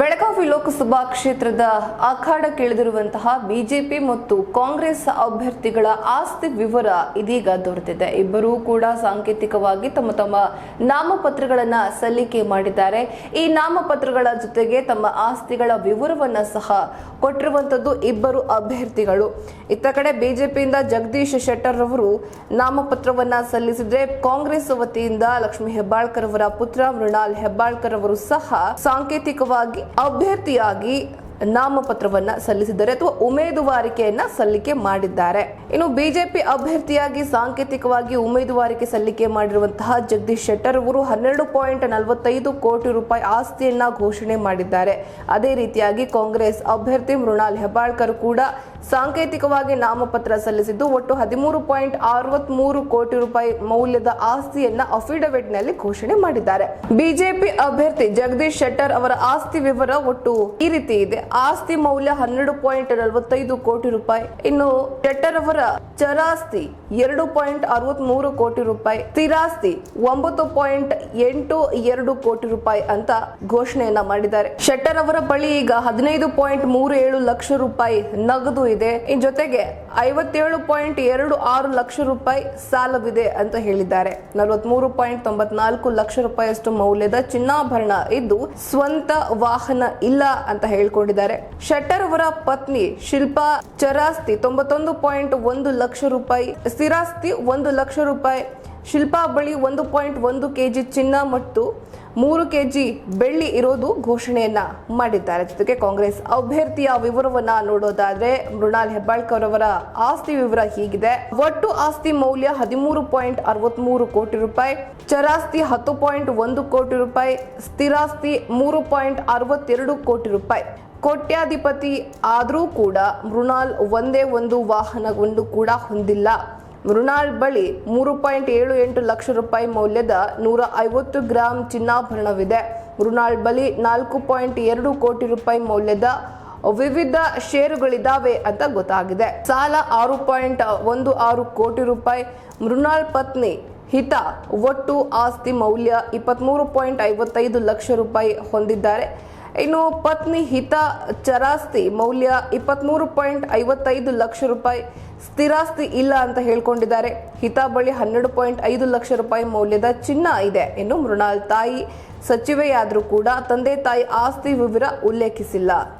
ಬೆಳಗಾವಿ ಲೋಕಸಭಾ ಕ್ಷೇತ್ರದ ಅಖಾಡಕ್ಕಿಳಿದಿರುವಂತಹ ಬಿಜೆಪಿ ಮತ್ತು ಕಾಂಗ್ರೆಸ್ ಅಭ್ಯರ್ಥಿಗಳ ಆಸ್ತಿ ವಿವರ ಇದೀಗ ದೊರೆತಿದೆ. ಇಬ್ಬರೂ ಕೂಡ ಸಾಂಕೇತಿಕವಾಗಿ ತಮ್ಮ ತಮ್ಮ ನಾಮಪತ್ರಗಳನ್ನು ಸಲ್ಲಿಕೆ ಮಾಡಿದ್ದಾರೆ. ಈ ನಾಮಪತ್ರಗಳ ಜೊತೆಗೆ ತಮ್ಮ ಆಸ್ತಿಗಳ ವಿವರವನ್ನ ಸಹ ಕೊಟ್ಟಿರುವಂತದ್ದು ಇಬ್ಬರು ಅಭ್ಯರ್ಥಿಗಳು. ಇತ್ತ ಕಡೆ ಬಿಜೆಪಿಯಿಂದ ಜಗದೀಶ್ ಶೆಟ್ಟರ್ ಅವರು ನಾಮಪತ್ರವನ್ನ ಸಲ್ಲಿಸಿದ್ರೆ ಕಾಂಗ್ರೆಸ್ ವತಿಯಿಂದ ಲಕ್ಷ್ಮೀ ಹೆಬ್ಬಾಳ್ಕರ್ ಅವರ ಪುತ್ರ ಮೃಣಾಲ್ ಹೆಬ್ಬಾಳ್ಕರ್ ಅವರು ಸಹ ಸಾಂಕೇತಿಕವಾಗಿ ಅಭ್ಯರ್ಥಿಯಾಗಿ ನಾಮಪತ್ರವನ್ನ ಸಲ್ಲಿಸಿದ್ದಾರೆ ಅಥವಾ ಉಮೇದುವಾರಿಕೆಯನ್ನು ಸಲ್ಲಿಕೆ ಮಾಡಿದ್ದಾರೆ. ಇನ್ನು ಬಿಜೆಪಿ ಅಭ್ಯರ್ಥಿಯಾಗಿ ಸಾಂಕೇತಿಕವಾಗಿ ಉಮೇದುವಾರಿಕೆ ಸಲ್ಲಿಕೆ ಮಾಡಿರುವಂತಹ ಜಗದೀಶ್ ಶೆಟ್ಟರ್ ಅವರು ಹನ್ನೆರಡು ಪಾಯಿಂಟ್ ನಲವತ್ತೈದು ಕೋಟಿ ರೂಪಾಯಿ ಆಸ್ತಿಯನ್ನ ಘೋಷಣೆ ಮಾಡಿದ್ದಾರೆ. ಅದೇ ರೀತಿಯಾಗಿ ಕಾಂಗ್ರೆಸ್ ಅಭ್ಯರ್ಥಿ ಮೃಣಾಲ್ ಹೆಬ್ಬಾಳ್ಕರ್ ಕೂಡ ಸಾಂಕೇತಿಕವಾಗಿ ನಾಮಪತ್ರ ಸಲ್ಲಿಸಿದ್ದು, ಒಟ್ಟು ಹದಿಮೂರು ಪಾಯಿಂಟ್ ಅರವತ್ಮೂರು ಕೋಟಿ ರೂಪಾಯಿ ಮೌಲ್ಯದ ಆಸ್ತಿಯನ್ನ ಅಫಿಡವಿಟ್ನಲ್ಲಿ ಘೋಷಣೆ ಮಾಡಿದ್ದಾರೆ. ಬಿಜೆಪಿ ಅಭ್ಯರ್ಥಿ ಜಗದೀಶ್ ಶೆಟ್ಟರ್ ಅವರ ಆಸ್ತಿ ವಿವರ ಒಟ್ಟು ಈ ರೀತಿ ಇದೆ. ಆಸ್ತಿ ಮೌಲ್ಯ ಹನ್ನೆರಡು ಪಾಯಿಂಟ್ ನಲವತ್ತೈದು ಕೋಟಿ ರೂಪಾಯಿ. ಇನ್ನು ಶೆಟ್ಟರ್ ಅವರ ಚರಾಸ್ತಿ ಎರಡು ಪಾಯಿಂಟ್ ಅರವತ್ಮೂರು ಕೋಟಿ ರೂಪಾಯಿ ಸ್ಥಿರಾಸ್ತಿ ಒಂಬತ್ತು ಪಾಯಿಂಟ್ ಎಂಟು ಎರಡು ಕೋಟಿ ರೂಪಾಯಿ ಅಂತ ಘೋಷಣೆಯನ್ನ ಮಾಡಿದ್ದಾರೆ. ಶೆಟ್ಟರ್ ಅವರ ಬಳಿ ಈಗ ಹದಿನೈದು ಪಾಯಿಂಟ್ ಮೂರು ಏಳು ಲಕ್ಷ ರೂಪಾಯಿ ನಗದು ಇದೆ. ಇನ್ ಜೊತೆಗೆ ಐವತ್ತೇಳು ಪಾಯಿಂಟ್ ಎರಡು ಆರು ಲಕ್ಷ ರೂಪಾಯಿ ಸಾಲವಿದೆ ಅಂತ ಹೇಳಿದ್ದಾರೆ. ನಲವತ್ಮೂರು ಪಾಯಿಂಟ್ ತೊಂಬತ್ನಾಲ್ಕು ಲಕ್ಷ ರೂಪಾಯಿಯಷ್ಟು ಮೌಲ್ಯದ ಚಿನ್ನಾಭರಣ ಇದ್ದು ಸ್ವಂತ ವಾಹನ ಇಲ್ಲ ಅಂತ ಹೇಳ್ಕೊಂಡಿದ್ದಾರೆ. ಶೆಟ್ಟರ್ ಅವರ ಪತ್ನಿ ಶಿಲ್ಪಾ ಚರಾಸ್ತಿ ತೊಂಬತ್ತೊಂದು ಪಾಯಿಂಟ್ ಒಂದು ಲಕ್ಷ ರೂಪಾಯಿ. ಸ್ಥಿರಾಸ್ತಿ ಒಂದು ಲಕ್ಷ ರೂಪಾಯಿ. ಶಿಲ್ಪಾ ಬಳಿ ಒಂದು ಪಾಯಿಂಟ್ ಒಂದು ಕೆಜಿ ಚಿನ್ನ ಮತ್ತು ಮೂರು ಕೆಜಿ ಬೆಳ್ಳಿ ಇರೋದು ಘೋಷಣೆಯನ್ನ ಮಾಡಿದ್ದಾರೆ. ಜೊತೆಗೆ ಕಾಂಗ್ರೆಸ್ ಅಭ್ಯರ್ಥಿಯ ವಿವರವನ್ನ ನೋಡೋದಾದ್ರೆ ಮೃಣಾಲ್ ಹೆಬ್ಬಾಳ್ಕರ್ ಅವರ ಆಸ್ತಿ ವಿವರ ಹೀಗಿದೆ. ಒಟ್ಟು ಆಸ್ತಿ ಮೌಲ್ಯ ಹದಿಮೂರು ಪಾಯಿಂಟ್ ಅರವತ್ಮೂರು ಕೋಟಿ ರೂಪಾಯಿ, ಚರಾಸ್ತಿ ಹತ್ತು ಪಾಯಿಂಟ್ ಒಂದು ಕೋಟಿ ರೂಪಾಯಿ, ಸ್ಥಿರಾಸ್ತಿ ಮೂರು ಪಾಯಿಂಟ್ ಅರವತ್ತೆರಡು ಕೋಟಿ ರೂಪಾಯಿ. ಕೋಟ್ಯಾಧಿಪತಿ ಆದರೂ ಕೂಡ ಮೃಣಾಲ್ ಒಂದೇ ಒಂದು ವಾಹನವನ್ನು ಕೂಡ ಹೊಂದಿಲ್ಲ. ಮೃಣಾಲ್ ಬಳಿ ಮೂರು ಪಾಯಿಂಟ್ ಏಳು ಎಂಟು ಲಕ್ಷ ರೂಪಾಯಿ ಮೌಲ್ಯದ ನೂರ ಐವತ್ತು ಗ್ರಾಂ ಚಿನ್ನಾಭರಣವಿದೆ. ಮೃಣಾಳ್ ಬಳಿ ನಾಲ್ಕು ಪಾಯಿಂಟ್ ಎರಡು ಕೋಟಿ ರೂಪಾಯಿ ಮೌಲ್ಯದ ವಿವಿಧ ಷೇರುಗಳಿದ್ದಾವೆ ಅಂತ ಗೊತ್ತಾಗಿದೆ. ಸಾಲ ಆರು ಪಾಯಿಂಟ್ ಒಂದು ಆರು ಕೋಟಿ ರೂಪಾಯಿ. ಮೃಣಾಳ್ ಪತ್ನಿ ಹಿತ ಒಟ್ಟು ಆಸ್ತಿ ಮೌಲ್ಯ ಇಪ್ಪತ್ತ್ಮೂರು ಪಾಯಿಂಟ್ ಐವತ್ತೈದು ಲಕ್ಷ ರೂಪಾಯಿ ಹೊಂದಿದ್ದಾರೆ. ಇನ್ನು ಪತ್ನಿ ಹಿತ ಚರಾಸ್ತಿ ಮೌಲ್ಯ ಇಪ್ಪತ್ತ್ಮೂರು ಪಾಯಿಂಟ್ ಐವತ್ತೈದು ಲಕ್ಷ ರೂಪಾಯಿ ಸ್ಥಿರಾಸ್ತಿ ಇಲ್ಲ ಅಂತ ಹೇಳ್ಕೊಂಡಿದ್ದಾರೆ. ಹಿತ ಬಳಿ ಹನ್ನೆರಡು ಪಾಯಿಂಟ್ ಐದು ಲಕ್ಷ ರೂಪಾಯಿ ಮೌಲ್ಯದ ಚಿನ್ನ ಇದೆ ಇನ್ನು ಮೃಣಾಲ್ ತಾಯಿ ಸಚಿವೆಯಾದರೂ ಕೂಡ ತಂದೆ ತಾಯಿ ಆಸ್ತಿ ವಿವರ ಉಲ್ಲೇಖಿಸಿಲ್ಲ.